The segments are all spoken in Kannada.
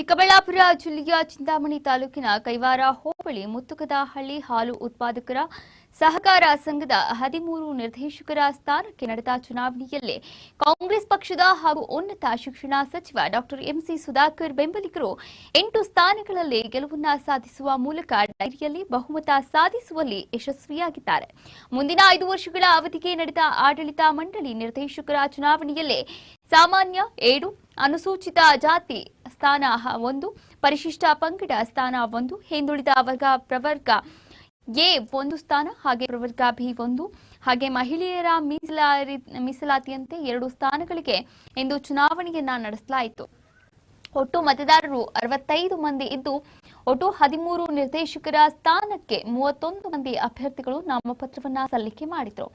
ಚಿಕ್ಕಬಳ್ಳಾಪುರ ಜಿಲ್ಲೆಯ ಚಿಂತಾಮಣಿ ತಾಲೂಕಿನ ಕೈವಾರ ಹೋಬಳಿ ಮುತ್ತುಕದಹಳ್ಳಿ ಹಾಲು ಉತ್ಪಾದಕರ ಸಹಕಾರ ಸಂಘದ ಹದಿಮೂರು ನಿರ್ದೇಶಕರ ಸ್ಥಾನಕ್ಕೆ ನಡೆದ ಚುನಾವಣೆಯಲ್ಲಿ ಕಾಂಗ್ರೆಸ್ ಪಕ್ಷದ ಹಾಗೂ ಉನ್ನತ ಶಿಕ್ಷಣ ಸಚಿವ ಡಾಕ್ಟರ್ ಎಂಸಿ ಸುಧಾಕರ್ ಬೆಂಬಲಿಗರು ಎಂಟು ಸ್ಥಾನಗಳಲ್ಲಿ ಗೆಲುವನ್ನ ಸಾಧಿಸುವ ಮೂಲಕ ಡೈರಿಯಲ್ಲಿ ಬಹುಮತ ಸಾಧಿಸುವಲ್ಲಿ ಯಶಸ್ವಿಯಾಗಿದ್ದಾರೆ. ಮುಂದಿನ ಐದು ವರ್ಷಗಳ ಅವಧಿಗೆ ನಡೆದ ಆಡಳಿತ ಮಂಡಳಿ ನಿರ್ದೇಶಕರ ಚುನಾವಣೆಯಲ್ಲಿ ಸಾಮಾನ್ಯ, ಏಳು, ಅನುಸೂಚಿತ ಜಾತಿ ಸ್ಥಾನ ಒಂದು, ಪರಿಶಿಷ್ಟ ಪಂಗಡ ಸ್ಥಾನ ಒಂದು, ಹಿಂದುಳಿದ ವರ್ಗ ಪ್ರವರ್ಗ ಎ ಒಂದು ಸ್ಥಾನ, ಹಾಗೆ ಪ್ರವರ್ಗ ಬಿ ಒಂದು. ಹಾಗೆ ಮಹಿಳೆಯರ ಮೀಸಲಾರಿ, ಮೀಸಲಾತಿಯಂತೆ ಎರಡು ಸ್ಥಾನಗಳಿಗೆ ಇಂದು ಚುನಾವಣೆಯನ್ನ ನಡೆಸಲಾಯಿತು. ಒಟ್ಟು ಮತದಾರರು ಅರವತ್ತೈದು ಮಂದಿ ಇದ್ದು, ಒಟ್ಟು ಹದಿಮೂರು ನಿರ್ದೇಶಕರ ಸ್ಥಾನಕ್ಕೆ ಮೂವತ್ತೊಂದು ಮಂದಿ ಅಭ್ಯರ್ಥಿಗಳು ನಾಮಪತ್ರವನ್ನ ಸಲ್ಲಿಕೆ ಮಾಡಿದರು.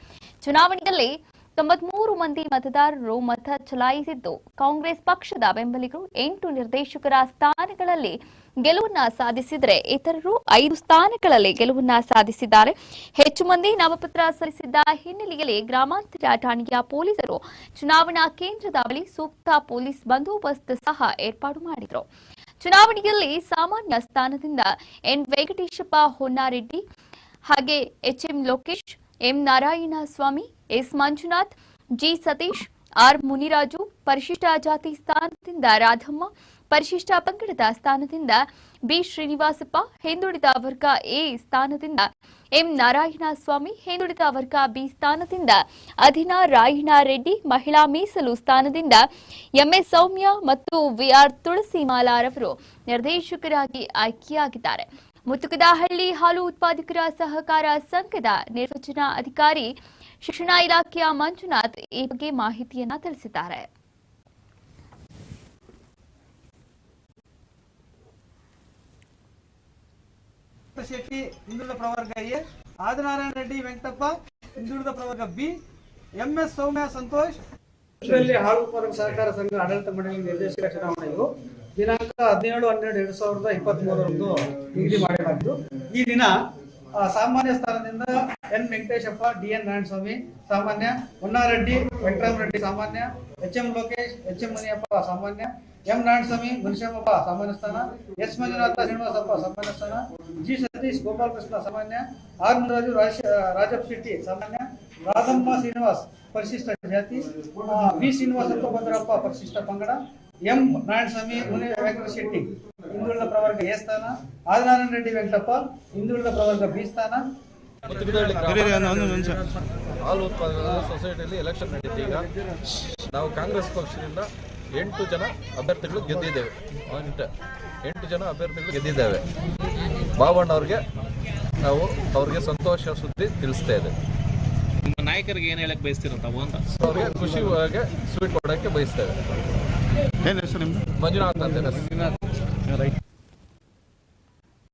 ಚುನಾವಣೆಯಲ್ಲಿ ತೊಂಬತ್ಮೂರು ಮಂದಿ ಮತದಾರರು ಮತ ಚಲಾಯಿಸಿದ್ದು. ಕಾಂಗ್ರೆಸ್ ಪಕ್ಷದ ಬೆಂಬಲಿಗರು ಎಂಟು ನಿರ್ದೇಶಕರ ಸ್ಥಾನಗಳಲ್ಲಿ ಗೆಲುವನ್ನ ಸಾಧಿಸಿದರೆ ಇತರರು ಐದು ಸ್ಥಾನಗಳಲ್ಲಿ ಗೆಲುವನ್ನ ಸಾಧಿಸಿದ್ದಾರೆ. ಹೆಚ್ಚು ಮಂದಿ ನಾಮಪತ್ರ ಸಲ್ಲಿಸಿದ್ದ ಹಿನ್ನೆಲೆಯಲ್ಲಿ ಗ್ರಾಮಾಂತರ ಠಾಣೆಯ ಪೊಲೀಸರು ಚುನಾವಣಾ ಕೇಂದ್ರದ ಬಳಿ ಸೂಕ್ತ ಪೊಲೀಸ್ ಬಂದೋಬಸ್ತ್ ಸಹ ಏರ್ಪಾಡು ಮಾಡಿದರು. ಚುನಾವಣೆಯಲ್ಲಿ ಸಾಮಾನ್ಯ ಸ್ಥಾನದಿಂದ ಎನ್. ವೆಂಕಟೇಶಪ್ಪ ಹೊನ್ನಾರೆಡ್ಡಿ, ಹಾಗೆ HM Lokesh, M. Narayana Swamy S Manjunath, G Satish, R Muniraju, ಪರಿಶಿಷ್ಟ ಜಾತಿ ಸ್ಥಾನದಿಂದ ರಾಧಮ್ಮ, ಪರಿಶಿಷ್ಟ ಪಂಗಡದ ಸ್ಥಾನದಿಂದ ಬಿ ಶ್ರೀನಿವಾಸಪ್ಪ, ಹಿಂದುಳಿದ ವರ್ಗ ಎ ಸ್ಥಾನದಿಂದ ಎಂ ನಾರಾಯಣ ಸ್ವಾಮಿ ಹಿಂದುಳಿದ ವರ್ಗ ಬಿ ಸ್ಥಾನದಿಂದ ಅಧಿನಾ ರಾಯಣ ರೆಡ್ಡಿ, ಮಹಿಳಾ ಮೀಸಲು ಸ್ಥಾನದಿಂದ ಎಂಎಸ್ ಸೌಮ್ಯ ಮತ್ತು ವಿಆರ್ ತುಳಸಿಮಾಲಾರವರು ನಿರ್ದೇಶಕರಾಗಿ ಆಯ್ಕೆಯಾಗಿದ್ದಾರೆ. ಮುತ್ತುಕದಹಳ್ಳಿ ಹಾಲು ಉತ್ಪಾದಕರ ಸಹಕಾರ ಸಂಘದ ನಿರ್ವಚನಾ ಅಧಿಕಾರಿ ಶಿಕ್ಷಣ ಇಲಾಖೆಯ ಮಂಜುನಾಥ್ ಈ ಬಗ್ಗೆ ಮಾಹಿತಿಯನ್ನ ತಿಳಿಸಿದ್ದಾರೆ. ಶೆಟ್ಟಿ ಹಿಂದುಳಿದ ಪ್ರವರ್ಗ ಎ ಆದಿನಾರಾಯಣ ರೆಡ್ಡಿ ವೆಂಕಟಪ್ಪ ಹಿಂದುಳಿದ ಪ್ರವರ್ಗ ಬಿ ಎಂಎಸ್ ಸೌಮ್ಯ ಸಂತೋಷ್. ಹಾಲು ಉತ್ಪಾದಕ ಸಹಕಾರ ಸಂಘ ಆಡಳಿತ ಮಂಡಳಿ ನಿರ್ದೇಶಕ ಚುನಾವಣೆಯು ದಿನಾಂಕ ಹದಿನೇಳು, ಹನ್ನೆರಡು, ಎರಡ್ ಸಾವಿರದ ಇಪ್ಪತ್ತ್ ಮೂರರಂದು ನಿಗದಿ ಮಾಡಲಾಗಿದ್ದು, ಈ ದಿನ ಸಾಮಾನ್ಯ ಸ್ಥಾನದಿಂದ N Venkateshappa, D N Narayanaswamy, ಸಾಮಾನ್ಯ ಹೊನ್ನಾರೆಡ್ಡಿ ವೆಂಕಟರಾಮರೆಡ್ಡಿ ಸಾಮಾನ್ಯ, H M Lokesh, H M Muniyappa ಸಾಮಾನ್ಯ, ಎಂ ನಾರಾಯಣಸ್ವಾಮಿ ಮುನಿಶಾಮಪ್ಪ ಸಾಮಾನ್ಯ ಸ್ಥಾನ, ಎಸ್ ಮಂಜುನಾಥ ಶ್ರೀನಿವಾಸಪ್ಪ ಸಾಮಾನ್ಯ ಸ್ಥಾನ, ಜಿ ಸತೀಶ್ ಗೋಪಾಲಕೃಷ್ಣ ಸಾಮಾನ್ಯ, ಆರ್ ಮುನರಾಜು ರಾಜ- ರಾಜಪ್ಪ ಶೆಟ್ಟಿ ಸಾಮಾನ್ಯ ರಾಧಮ್ಮ ಶ್ರೀನಿವಾಸ್ ಪರಿಶಿಷ್ಟ ಜಾತಿ ವಿ ಶ್ರೀನಿವಾಸಪ್ಪ ಭದ್ರಪ್ಪ ಪರಿಶಿಷ್ಟ ಪಂಗಡ ಎಂ ನಾರಾಯಣಸ್ವಾಮಿ ಮುನಿ ವೆಂಕಟ ಶೆಟ್ಟಿ ಹಿಂದುಳಿದ ಪ್ರವರ್ಗ ಎ ಸ್ಥಾನ ಆದಿನಾರಾಯಣ ರೆಡ್ಡಿ ವೆಂಕಟಪ್ಪ ಹಿಂದುಳಿದ ಪ್ರವರ್ಗ ಬಿ ಸ್ಥಾನ. ಹಾಲು ಉತ್ಪಾದನಾ ಸೊಸೈಟಿಯಲ್ಲಿ ಎಲೆಕ್ಷನ್ ನಡೆಯುತ್ತೆ ಈಗ. ನಾವು ಕಾಂಗ್ರೆಸ್ ಪಕ್ಷದಿಂದ ಎಂಟು ಜನ ಅಭ್ಯರ್ಥಿಗಳು ಗೆದ್ದಿದ್ದೇವೆ. ಎಂಟು ಜನ ಅಭ್ಯರ್ಥಿಗಳು ಗೆದ್ದಿದ್ದೇವೆ. ಬಾಬಣ್ಣ ಅವ್ರಿಗೆ ನಾವು ಅವ್ರಿಗೆ ಸಂತೋಷ ಸುದ್ದಿ ತಿಳಿಸ್ತಾ ಇದ್ದೇವೆ ನಿಮ್ಮ ನಾಯಕರಿಗೆ ಏನು ಹೇಳಕ್ ಬಯಸ್ತೀರ ತಾವು ಅಂತ? ಅವ್ರಿಗೆ ಖುಷಿ ಸ್ವೀಟ್ ಕೊಡೋಕ್ಕೆ ಬಯಸ್ತೇವೆ ಏನು ಹೆಸರು ನಿಮ್ದು? ಮಂಜುನಾಥ್ ಅಂತ ಹೆಸರು.